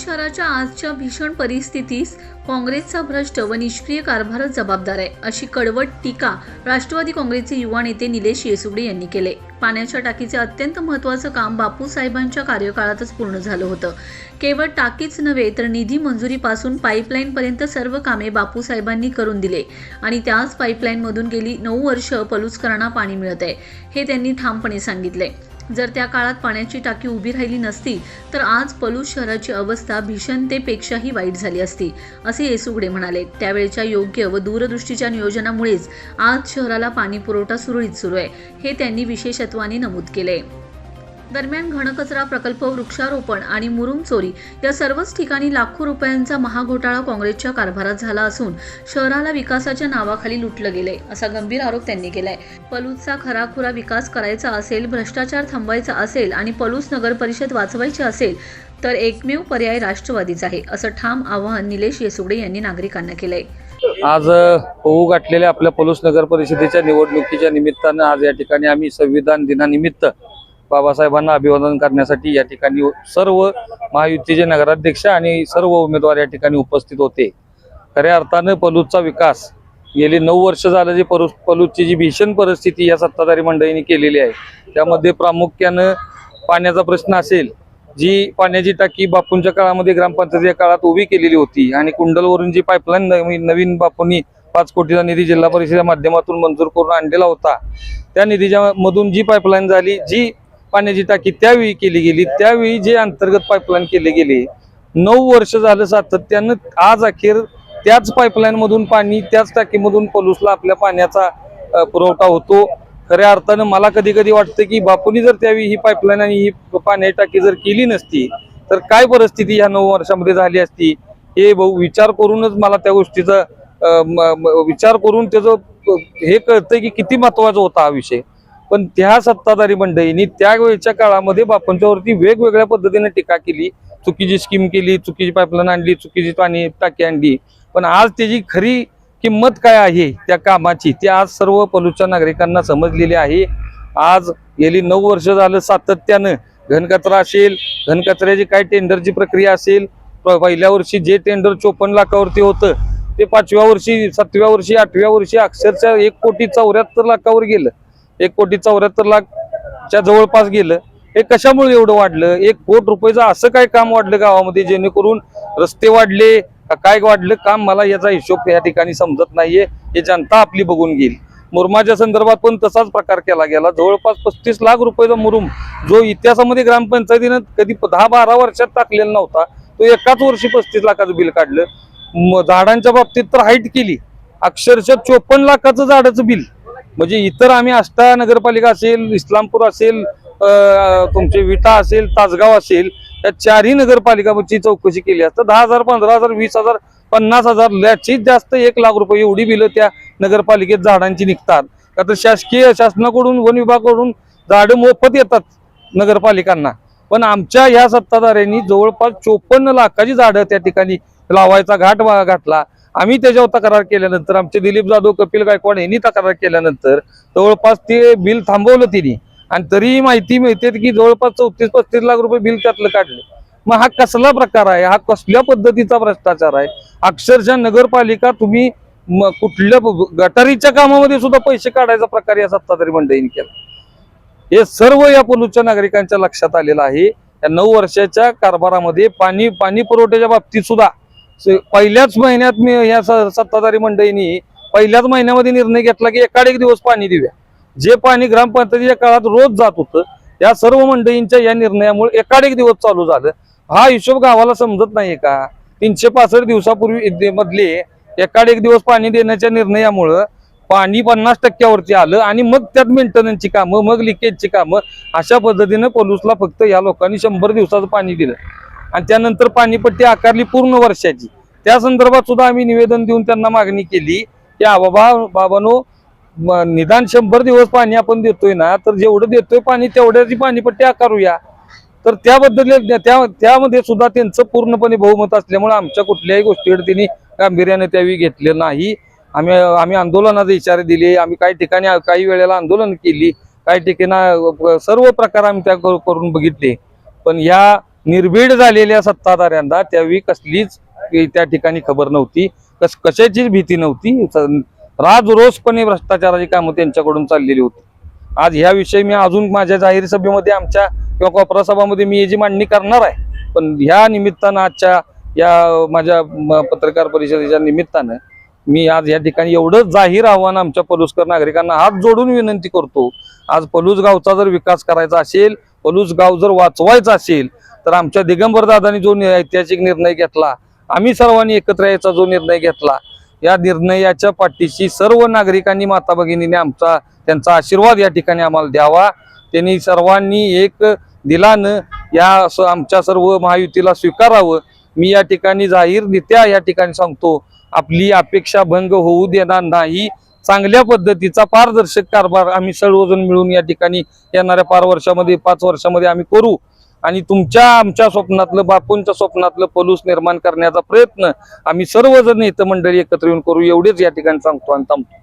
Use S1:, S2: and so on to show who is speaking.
S1: शहराच्या आजच्या भीषण परिस्थितीस काँग्रेसचा भ्रष्ट व निष्क्रिय कारभारच जबाबदार आहे अशी कडवट टीका राष्ट्रवादी काँग्रेसचे युवा नेते निलेश येसुगडे यांनी केले. पाण्याच्या टाकीचे अत्यंत महत्त्वाचं काम बापूसाहेबांच्या कार्यकाळातच पूर्ण झालं होतं. केवळ टाकीच नव्हे तर निधी मंजुरीपासून पाईपलाईनपर्यंत सर्व कामे बापूसाहेबांनी करून दिले आणि त्याच पाईपलाईनमधून गेली नऊ वर्ष पलुसकरांना पाणी मिळत आहे हे त्यांनी ठामपणे सांगितले जर त्या काळात पाण्याची टाकी उभी राहिली नसती तर आज पलूस शहराची अवस्था भीषणतेपेक्षाही वाईट झाली असती असे येसुगडे म्हणाले. त्यावेळच्या योग्य व दूरदृष्टीच्या नियोजनामुळेच आज शहराला पाणी पुरवठा सुरळीत सुरू आहे हे त्यांनी विशेषत्वाने नमूद केले. दरम्यान घनकचरा प्रकल्प वृक्षारोपण आणि मुरुम चोरी या सर्वच ठिकाणी लाखो रुपयांचा महाघोटाळा काँग्रेसच्या कारभारात झाला असून शहराला विकासाच्या नावाखाली लुटलं गेलंय असा गंभीर आरोप त्यांनी केलाय. पलूसचा खराखुरा विकास करायचा असेल भ्रष्टाचार थांबवायचा असेल आणि पलूस नगर परिषद वाचवायची असेल तर एकमेव पर्याय राष्ट्रवादीच आहे असं ठाम आवाहन निलेश येसुगडे यांनी नागरिकांना केलंय.
S2: आज होऊ गाठलेल्या आपल्या पलूस नगर परिषदेच्या निवडणुकीच्या निमित्तानं आज या ठिकाणी आम्ही संविधान दिनानिमित्त बाबासाहेबांना अभिवादन करण्यासाठी या ठिकाणी सर्व महायुतीचे नगराध्यक्ष आणि सर्व उमेदवार या ठिकाणी उपस्थित होते. खऱ्या अर्थानं पलूसचा विकास गेली नऊ वर्ष झालं जे परू पलूतची जी भीषण परिस्थिती या सत्ताधारी मंडळींनी केलेली आहे त्यामध्ये प्रामुख्यानं पाण्याचा प्रश्न असेल जी पाण्याची टाकी बापूंच्या काळामध्ये ग्रामपंचायतीच्या काळात उभी केलेली होती आणि कुंडलवरून जी पाईपलाईन नवीन नवीन बापूंनी पाच कोटीचा निधी जिल्हा परिषदेच्या माध्यमातून मंजूर करून आणलेला होता त्या निधीच्या मधून जी पाईपलाईन झाली जी पाण्याची टाकी त्यावेळी केली गेली. त्यावेळी जे अंतर्गत पाईपलाईन केले गेले नऊ वर्ष झालं सातत्यानं आज अखेर त्याच पाईपलाईन मधून पाणी त्याच टाकीमधून पलूसला आपल्या पाण्याचा पुरवठा होतो. खऱ्या अर्थानं मला कधी कधी वाटतं की बापूंनी जर त्यावेळी ही पाईपलाईन आणि ही पाण्याची टाकी जर केली नसती तर काय परिस्थिती ह्या नऊ वर्षामध्ये झाली असती? हे भाऊ विचार करूनच मला त्या गोष्टीचा म- विचार करून त्याचं हे कळतंय की किती महत्त्वाचा होता हा विषय. पण त्या सत्ताधारी मंडळींनी त्यावेळच्या काळामध्ये बापांच्यावरती वेगवेगळ्या पद्धतीने टीका केली. चुकीची स्कीम केली चुकीची पाईपलाईन आणली चुकीची पाणी टाकी आणली. पण आज त्याची खरी किंमत काय आहे त्या कामाची ती आज सर्व पलूच्या नागरिकांना समजलेली आहे. आज गेली नऊ वर्ष झालं सातत्यानं घनकचरा असेल घनकचऱ्याची काय टेंडरची प्रक्रिया असेल प- पहिल्या वर्षी जे टेंडर चोपन्न लाखावरती होतं ते पाचव्या वर्षी सातव्या वर्षी आठव्या वर्षी अक्षरशः एक कोटी चौऱ्याहत्तर लाखावर गेलं. एक कोटी चौऱ्याहत्तर लाखच्या जवळपास गेलं. हे कशामुळे एवढं वाढलं? एक कोट रुपयाचं असं काय काम वाढलं गावामध्ये जेणेकरून रस्ते वाढले काय वाढलं? काम मला याचा हिशोब या ठिकाणी समजत नाहीये. हे जनता आपली बघून घेईल. मुरमाच्या संदर्भात पण तसाच प्रकार केला गेला. जवळपास पस्तीस लाख रुपयाचा मुरुम जो इतिहासामध्ये ग्रामपंचायतीनं कधी दहा बारा वर्षात टाकलेला नव्हता तो एकाच वर्षी पस्तीस लाखाचं बिल काढलं. म- झाडांच्या बाबतीत तर हाईट केली. अक्षरशः चोपन्न लाखाचं झाडाचं बिल. म्हणजे इतर आम्ही आष्टा नगरपालिका असेल इस्लामपूर असेल तुमचे विटा असेल तासगाव असेल या चारही नगरपालिकाची चौकशी केली असतं दहा हजार पंधरा हजार वीस हजार पन्नास हजार याचीच जास्त एक लाख रुपये एवढी बिलं त्या नगरपालिकेत झाडांची निघतात. का तर शासकीय शासनाकडून वन विभागाकडून झाडं मोफत येतात नगरपालिकांना. पण आमच्या या सत्ताधाऱ्यांनी जवळपास चोपन्न लाखाची झाडं त्या ठिकाणी लावायचा घाट घातला. आम्ही त्याच्यावर तक्रार केल्यानंतर आमचे दिलीप जाधव कपिल गायकवाड यांनी तक्रार केल्यानंतर जवळपास ते बिल थांबवलं तिने. आणि तरीही माहिती मिळते की जवळपास चौतीस पस्तीस लाख रुपये बिल त्यातलं काढले. मग हा कसला प्रकार आहे? हा कसल्या पद्धतीचा भ्रष्टाचार आहे? अक्षरशः नगरपालिका तुम्ही कुठल्या गटारीच्या कामामध्ये सुद्धा पैसे काढायचा प्रकार या सत्ताधारी मंडळीने केला. हे सर्व या पलूच्या नागरिकांच्या लक्षात आलेलं आहे. या नऊ वर्षाच्या कारभारामध्ये पाणी पाणी पुरवठ्याच्या बाबतीत सुद्धा पहिल्याच महिन्यात मी या सत्ताधारी मंडळींनी पहिल्याच महिन्यामध्ये निर्णय घेतला की एकाड एक दिवस पाणी देऊया. जे पाणी ग्रामपंचायतीच्या काळात रोज जात होतं या सर्व मंडळींच्या या निर्णयामुळे एकाड एक दिवस चालू झालं. हा हिशोब गावाला समजत नाहीये का? तीनशे पासष्ट दिवसापूर्वी मधले एकाड एक दिवस पाणी देण्याच्या निर्णयामुळं पाणी पन्नास टक्क्यावरती आलं आणि मग त्यात मेंटेनन्सची कामं मग लिकेजची कामं अशा पद्धतीनं पोलूसला फक्त या लोकांनी शंभर दिवसाचं पाणी दिलं. आणि त्यानंतर पाणीपट्टी आकारली पूर्ण वर्षाची. त्या संदर्भात सुद्धा आम्ही निवेदन देऊन त्यांना मागणी केली की आबाबा बाबानो निदान शंभर दिवस पाणी आपण देतोय ना तर जेवढं देतोय पाणी तेवढ्याची पाणीपट्टी आकारूया. तर त्याबद्दल त्या त्यामध्ये सुद्धा त्यांचं पूर्णपणे बहुमत असल्यामुळे आमच्या कुठल्याही गोष्टीकडे त्यांनी गांभीर्याने त्यावेळी घेतलं नाही. आम्ही आम्ही आंदोलनाचे इशारे दिले आम्ही काही ठिकाणी काही वेळेला आंदोलन केली काही ठिकाणी सर्व प्रकार आम्ही त्या करून बघितले. पण या निर्भीड झालेल्या सत्ताधाऱ्यांना त्यावेळी कसलीच त्या ठिकाणी खबर नव्हती. कस कशाचीच भीती नव्हती. राजरोसपणे भ्रष्टाचाराची कामं त्यांच्याकडून चाललेली होती. आज ह्या विषयी मी अजून माझ्या जाहीर सभेमध्ये आमच्या किंवा कोपरा सभामध्ये मी याची मांडणी करणार आहे पण ह्या निमित्तानं आजच्या या माझ्या पत्रकार परिषदेच्या निमित्तानं मी आज या ठिकाणी एवढंच जाहीर आव्हान आमच्या पलुसकर नागरिकांना हात जोडून विनंती करतो. आज पलूस गावचा जर विकास करायचा असेल पलूस गाव जर वाचवायचा असेल तर आमच्या दिगंबर दादानी जो नि- ऐतिहासिक निर्णय घेतला आम्ही सर्वांनी एकत्र यायचा जो निर्णय घेतला या निर्णयाच्या पाठीशी सर्व नागरिकांनी माता भगिनीने आमचा त्यांचा आशीर्वाद या ठिकाणी आम्हाला द्यावा. त्यांनी सर्वांनी एक दिलानं या आमच्या सर्व महायुतीला स्वीकारावं. मी या ठिकाणी जाहीर नित्या या ठिकाणी सांगतो आपली अपेक्षा भंग होऊ देणार नाही. चांगल्या पद्धतीचा पारदर्शक कारभार आम्ही सर्वजण मिळून या ठिकाणी येणाऱ्या पाच वर्षामध्ये पाच वर्षामध्ये आम्ही करू. आणि तुमच्या आमच्या स्वप्नातलं बापूंच्या स्वप्नातलं पलूस निर्माण करण्याचा प्रयत्न आम्ही सर्वजण इथं मंडळी एकत्र येऊन करू. एवढेच या ठिकाणी सांगतो आणि थांबतो.